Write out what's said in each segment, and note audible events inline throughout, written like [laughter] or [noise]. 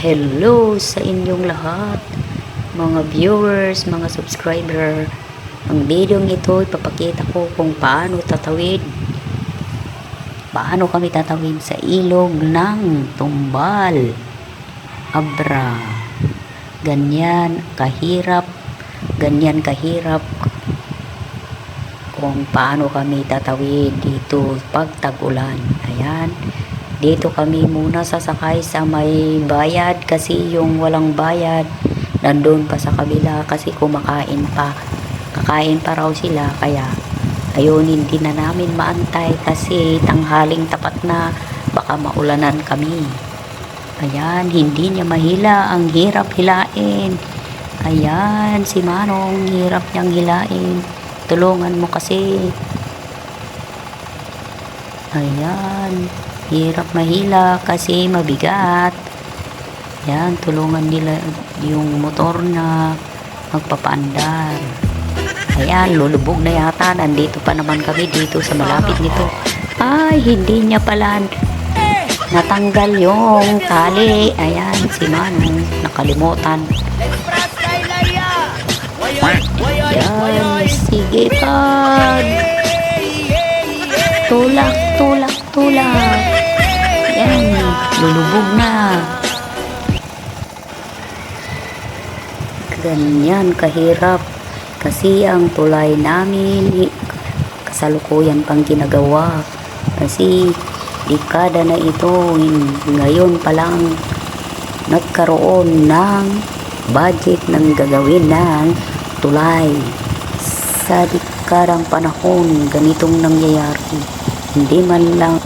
Hello sa inyong lahat, mga viewers, mga subscriber. Ang video ito, ipapakita ko kung paano tatawid. Paano kami tatawid sa ilog ng tumbal. Abra. Ganyan kahirap, ganyan kahirap kung paano kami tatawid dito pag tag-ulan. Ayan. Dito kami muna sasakay sa may bayad kasi yung walang bayad nandun pa sa kabila kasi kumakain pa. Kakain pa raw sila kaya ayun hindi na namin maantay kasi tanghaling tapat na baka maulanan kami. Ayan, hindi niya mahila. Ang hirap hilain. Ayan, si Manong, hirap niyang hilain. Tulungan mo kasi. Ayan, hirap mahila kasi mabigat. Ayan, tulungan nila yung motor na magpapaandar. Ayan, lulubog na yata. Nandito pa naman kami dito sa malapit nito. Ay, hindi niya pala natanggal yung tali. Ayan, si Manong nakalimutan. Ayan, sige tulak, tulak. Lulubog na. Ganyan kahirap. Kasi ang tulay namin, kasalukuyan pang ginagawa. Kasi dekada na ito, ngayon pa lang nagkaroon ng budget ng gagawin ng tulay. Sa dekadang panahon, ganitong nangyayari. Hindi man lang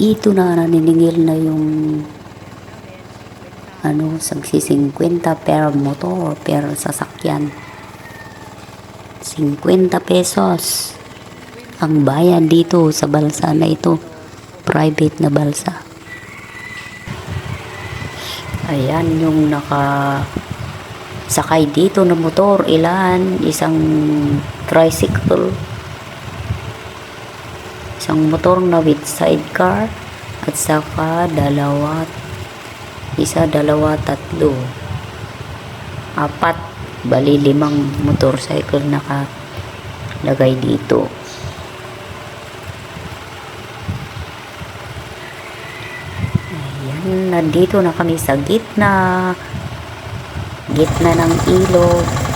ito na naniningil na yung ano, sagsi 50 per motor, per sasakyan. 50 pesos ang bayan dito sa balsa na ito. Private na balsa. Ayan yung naka sakay dito na motor. Ilan? Isang tricycle. Isang motor na with sidecar. At saka dalawa isa, dalawa, tatlo, apat, bali limang motorcycle nakalagay dito. Ayan, nandito na kami sa gitna, gitna ng ilog.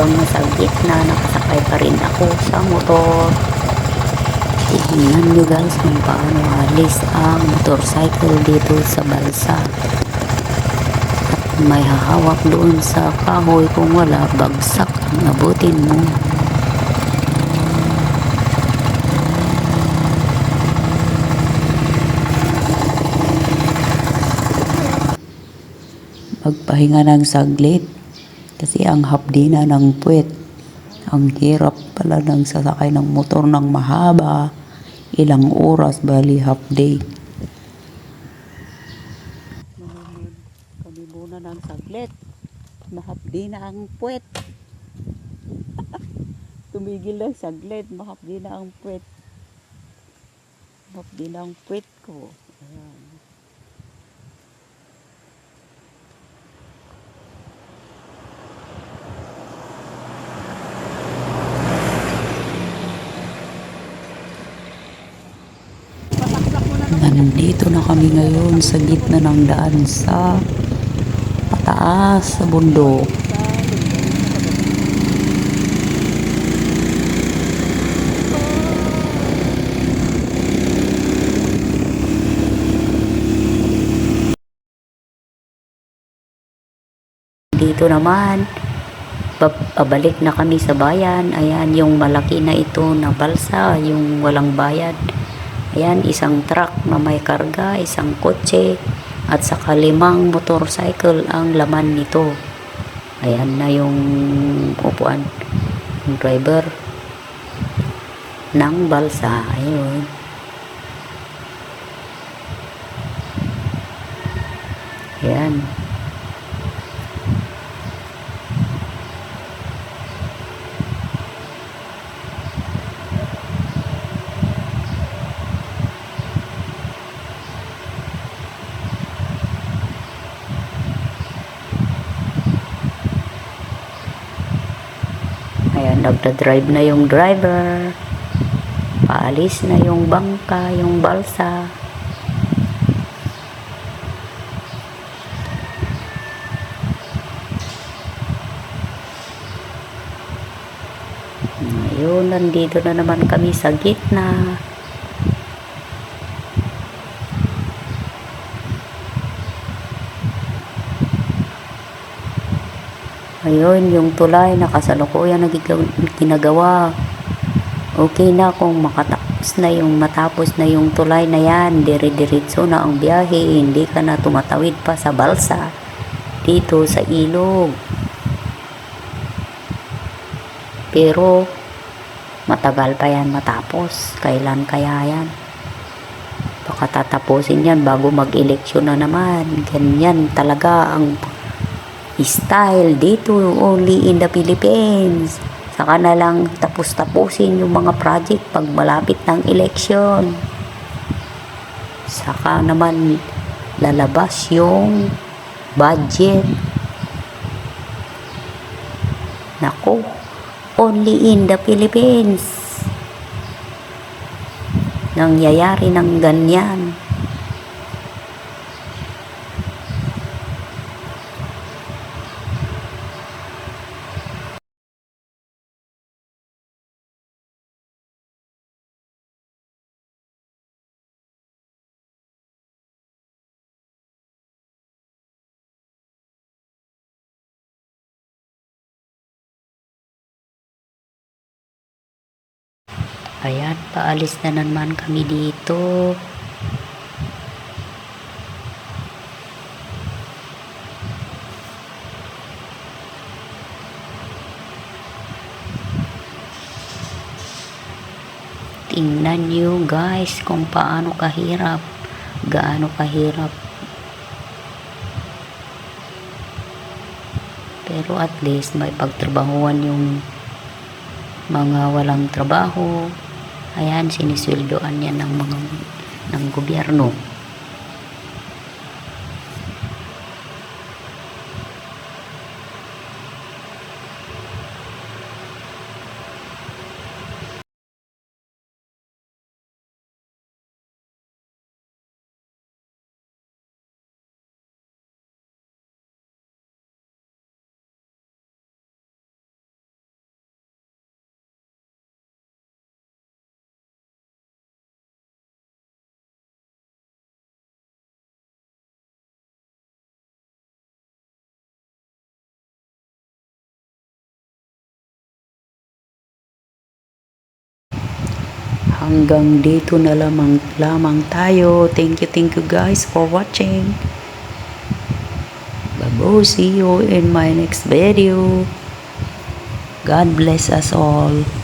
Habang nasa gitna, nakasakay pa rin ako sa motor. Tingnan nyo guys kung paano alis ang motorcycle dito sa balsa. At may hahawak doon sa kahoy kung wala, bagsak ang abutin mo. Magpahinga ng saglit kasi ang hapdina ng puwet. Ang hirap pala ng sasakay ng motor ng mahaba. Ilang oras, bali half day. Manunod kami muna ng saglit. Mahapdi na ang puwet. [laughs] Tumigil lang saglit. Mahapdi na ang puwet. Mahapdi na ang puwet ko. Ayan. Nandito na kami ngayon sa gitna ng daan sa pataas sa bundok. Dito naman, pabalik na kami sa bayan. Ayan, yung malaki na ito na balsa, yung walang bayad. Ayan, isang truck na may karga, isang kotse, At saka limang motorcycle ang laman nito. Ayan na yung upuan ng driver ng balsa. Ayun. Ayan. Ayan, nagda-drive na yung driver. Paalis na yung bangka, yung balsa. Ngayon, nandito na naman kami sa gitna. Ayun, yung tulay na kasalukuyan na ginagawa. Okay na kung makatapos na yung matapos na yung tulay na yan, dire-diretso na ang biyahe, hindi ka na tumatawid pa sa balsa dito sa ilog. Pero matagal pa yan matapos. Kailan kaya yan? Baka tatapusin yan bago mag-eleksyon na naman. Ganyan talaga ang style dito only in the Philippines. Saka na lang tapos-tapusin yung mga project pag malapit ng eleksyon. Saka naman lalabas yung budget. Nako, only in the Philippines. Nangyayari ng ganyan. Ayan, paalis na naman kami dito. Tingnan nyo guys kung paano kahirap. Gaano kahirap. Pero at least may pagtrabahuan yung mga walang trabaho. Ayan, sinisweldoan yan ng mga ng gobyerno. Hanggang dito na lamang, lamang tayo. Thank you, thank you guys for watching. Bye-bye. See you in my next video. God bless us all.